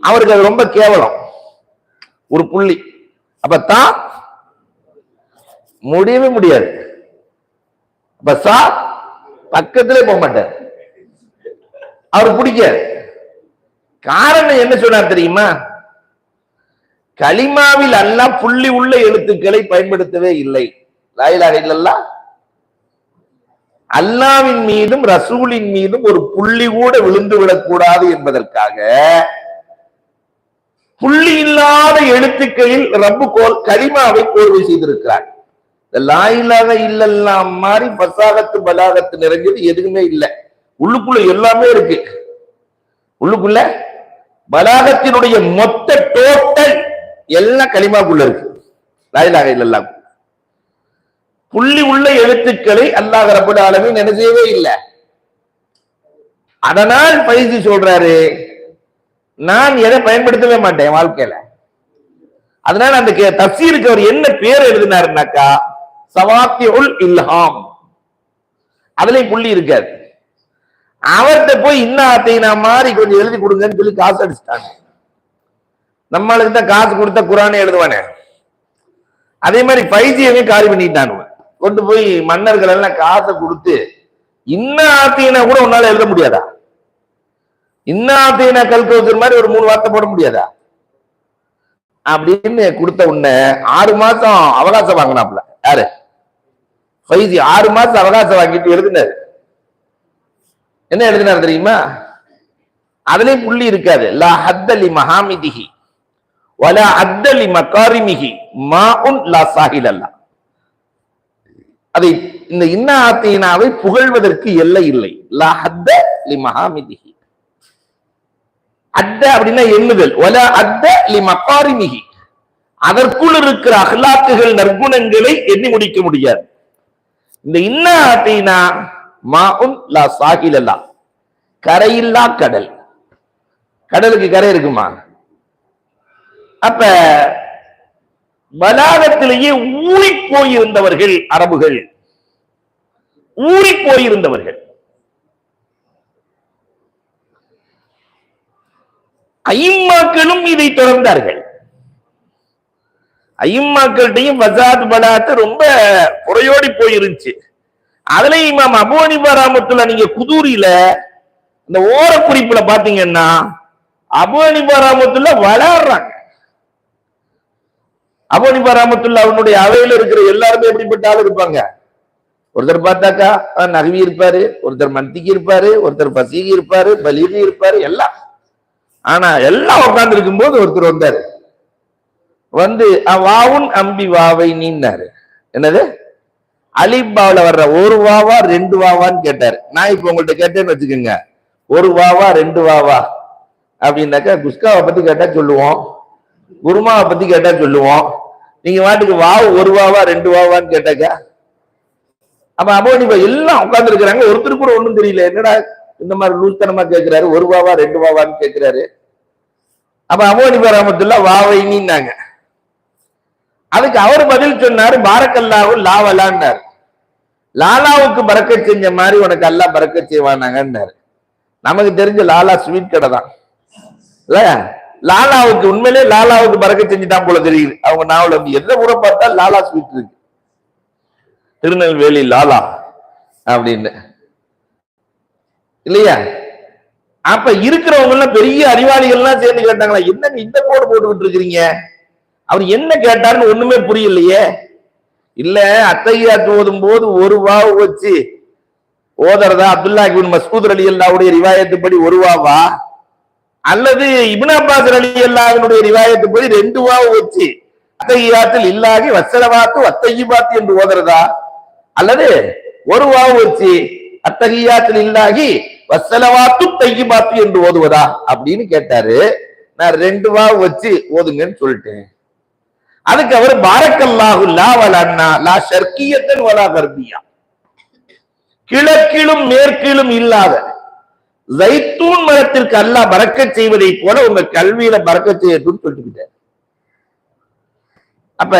அவருக்கு அது ரொம்ப கேவலம். ஒரு புள்ளி. அப்ப தான் முடியவே முடியாது. அப்ப சா பக்கத்திலே போக மாட்டார். அவர் பிடிக்காது. காரணம் என்ன சொன்னார் தெரியுமா? கலிமாவில் அல்லாஹ் புள்ளி உள்ள எழுத்துக்களை பயன்படுத்தவே இல்லை. லாயிலாக இல்லல்லா. அல்லாவின் மீதும் ரசூலின் மீதும் ஒரு புள்ளி கூட விழுந்து விடக்கூடாது என்பதற்காக புள்ளி இல்லாத எழுத்துக்களில் ரப்பு கோல் கரிமாவை கோர்வை செய்திருக்கிறார். இந்த லாயிலாக இல்லெல்லாம் மாதிரி பசாகத்து பலாகத்து நிறைஞ்சது எதுவுமே இல்லை. உள்ளுக்குள்ள எல்லாமே இருக்கு. உள்ளுக்குள்ள பலாகத்தினுடைய மொத்த டோட்டல் எல்லாம் களிமாக்குள்ள இருக்கு. லாயிலாக இல்லெல்லாம் புள்ளி உள்ள எழுத்துக்களை அல்லாஹ் ரப்பல் ஆலமீன் நினைச்சவே இல்லை. அதனால் பயிற்சி சொல்றாரு நான் எதை பயன்படுத்தவே மாட்டேன் வாழ்க்கையில. அதனால அந்த கே- தப்சீருக்கு அவர் என்ன பேர் எழுதினாருனாக்கா சவாத்தியுல் இல்ஹாம். அதுலயும் புள்ளி இருக்காது. அவர்கிட்ட போய் இன்ன நான் மாதிரி கொஞ்சம் எழுதி கொடுங்கன்னு சொல்லி காசு அடிச்சிட்டாங்க. நம்மளுக்கு தான் காசு கொடுத்தா குரானே எழுதுவானே. அதே மாதிரி பைஜியமே காலி பண்ணிட்டானுவ கொண்டு போய் மன்னர்கள் எல்லாம் காசை கொடுத்து இன்ன ஆத்தீனா கூட உன்னால எழுத முடியாதா? இன்ன ஆத்தீனா கல்கோசர் மாதிரி ஒரு மூணு வார்த்தை போட முடியாதா? அப்படின்னு கொடுத்த உடனே ஆறு மாசம் அவகாசம் வாங்கினாப்ல யாரு? ஃபைசி ஆறு மாசம் அவகாசம் வாங்கிட்டு எழுதினாரு. என்ன எழுதினார் தெரியுமா? அதுலயும் புள்ளி இருக்காது. லா ஹத்தலி மகாமிதிஹி வலா அத்தலி மகாரிமிஹி மாஉன் லா சாஹில் அல்லா அதை இந்த இன்ன ஆத்தீனாவை புகழ்வதற்கு எல்லை இல்லை. லா ஹத்த லி மகாமிதிஹி அத்த அப்படின்னா எண்ணுதல். ஒல அத்த லி மக்காரிமிகி அதற்குள் இருக்கிற அகலாக்குகள் நற்குணங்களை எண்ணி முடிக்க முடியாது. இந்த இன்ன அப்படின்னா மாஉன் லா சாஹில் அல்லா கரையில்லா கடல். கடலுக்கு கரை இருக்குமா? அப்ப பலாகத்திலேயே ஊறி போயிருந்தவர்கள் அரபுகள். ஊறி போயிருந்தவர்கள். ஐயம்மாக்களும் இதை தொடர்ந்தார்கள். ஐம்மாக்கள்கிட்டையும் வசாத் பலாத்து ரொம்ப குறையோடி போயிருந்துச்சு. அதுல இமாம் அபு ஹனீஃபா ராமத்துல நீங்க குதூரியில இந்த ஓர குறிப்புல பாத்தீங்கன்னா அபு ஹனீஃபா ரஹ்மத்துல்லாஹ் வளர்றாங்க. அபு ஹனீஃபா ரஹ்மத்துல்லாஹ் அவனுடைய அவையில இருக்கிற எல்லாருமே எப்படிப்பட்ட ஆள் இருப்பாங்க? ஒருத்தர் பார்த்தாக்கா நகவி இருப்பாரு ஒருத்தர் மந்திக்கு இருப்பாரு ஒருத்தர் பசீகி இருப்பாரு பலீகி இருப்பாரு எல்லாம் ஆனா எல்லாம் உட்கார்ந்து இருக்கும்போது ஒருத்தர் வந்தாரு. வந்து வாவுன் அம்பி வாவை நீன்னாரு. என்னது? அலிபாவில் வர்ற ஒரு வாவா ரெண்டு வாவான்னு கேட்டாரு. நான் இப்ப உங்கள்ட்ட கேட்டேன்னு வச்சுக்கோங்க. ஒரு வாவா ரெண்டு வாவா அப்படின்னாக்கா குஸ்காவை பத்தி கேட்டா சொல்லுவோம். குருமாவை பத்தி கேட்டா சொல்லுவோம். நீங்க வாட்டுக்கு வாவு ஒரு வாவா ரெண்டு வாவான்னு கேட்டாக்கா? அப்ப அப்போ இப்ப எல்லாம் உட்கார்ந்து இருக்கிறாங்க. ஒருத்தர் கூட ஒன்றும் தெரியல. என்னடா இந்த மாதிரி லூத்தனமா கேட்கிறாரு ஒரு வாவா ரெண்டு வாவான்னு கேட்கிறாரு அப்ப அமோனி பராமத்துல்லா வாவைனின்னாங்க. அதுக்கு அவர் பதில் சொன்னாரு பாரக்கல்லாவும் லாவலான்னாரு. லாலாவுக்கு பறக்க செஞ்ச மாதிரி உனக்கு அல்லா பறக்க செய்வானாங்கன்னாரு. நமக்கு தெரிஞ்ச லாலா ஸ்வீட் கடை தான். இல்லையா? லாலாவுக்கு உண்மையிலே லாலாவுக்கு பறக்க செஞ்சுட்டான் போல தெரியுது. அவங்க நாவல வந்து எந்த ஊரை பார்த்தா லாலா ஸ்வீட் இருக்கு. திருநெல்வேலி லாலா அப்படின்னு. இல்லையா? அப்ப இருக்கிறவங்க எல்லாம் பெரிய அறிவாளிகள்லாம் சேர்ந்து கேட்டாங்களா என்னங்க இந்த கோடு போட்டுக்கிட்டு இருக்கிறீங்க அவர் என்ன கேட்டாருன்னு ஒண்ணுமே புரியலையே. இல்ல அத்தையாத்து ஓதும் போது ஒரு வாவு வச்சு ஓதுறதா? அப்துல்லா இபின் மசூத் அலி அல்லாவுடைய ரிவாயத்துப்படி ஒரு வாவா? அல்லது இபின் அப்பாஸ் அலி அல்லாவினுடைய ரிவாயத்துப்படி ரெண்டு வாவு வச்சு அத்தையாத்தில் இல்லாகி வசலவாத்து அத்தையிபாத்து என்று ஓதுறதா? அல்லது ஒரு வாவு வச்சு அத்தகையாத்தில் இல்லாகி வசலவாத்து தையிபாத்து என்று ஓதுவதா? அப்படின்னு கேட்டாரு. நான் ரெண்டு வா வச்சு ஓதுங்கன்னு சொல்லிட்டேன். அதுக்கு அவர் பாரக்கல்லாஹு லா வலன்னா லா ஷர்கியத்தன் வலா கர்பியா. கிழக்கிலும் மேற்கிலும் இல்லாத ஜைத்தூன் மரத்திற்கு அல்லாஹ் பறக்கச் செய்வதை போல உங்க கல்வியில பறக்கச் செய்யட்டும் சொல்லிக்கிட்டார் அப்ப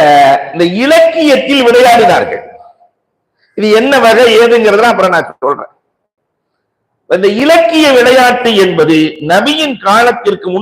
இந்த இலக்கியத்தில் விளையாடினார்கள். இது என்ன வகை ஏதுங்கிறத அப்புறம் நான் சொல்றேன். இந்த இலக்கிய விளையாட்டு என்பது நபியின் காலத்திற்கு முன்